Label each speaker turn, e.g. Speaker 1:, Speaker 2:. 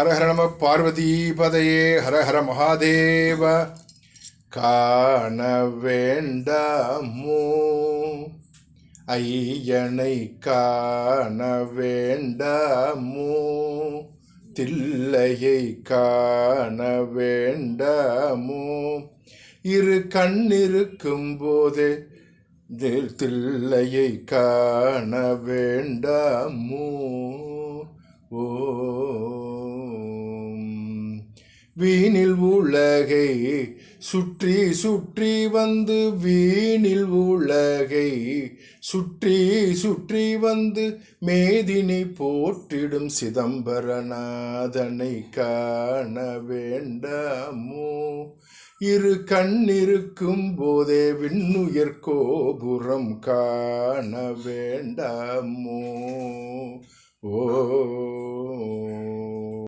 Speaker 1: ஹர ஹர நம பார்வதீபதையே ஹர ஹர மகாதேவ காண வேண்டாமோ ஐயனை காண வேண்டாமோ தில்லையை காண வேண்டாமோ இரு கண்ணிருக்கும் போதே தில் தில்லையை காண வேண்டாமோ? வீணில் உலகை சுற்றி சுற்றி வந்து வீணில் உலகை சுற்றி சுற்றி வந்து மேதினி போற்றிடும் சிதம்பரநாதனை காண வேண்டாமோ? இரு கண்ணிருக்கும் போதே விண்ணுயர் கோபுரம் காண வேண்டாமோ? ஓ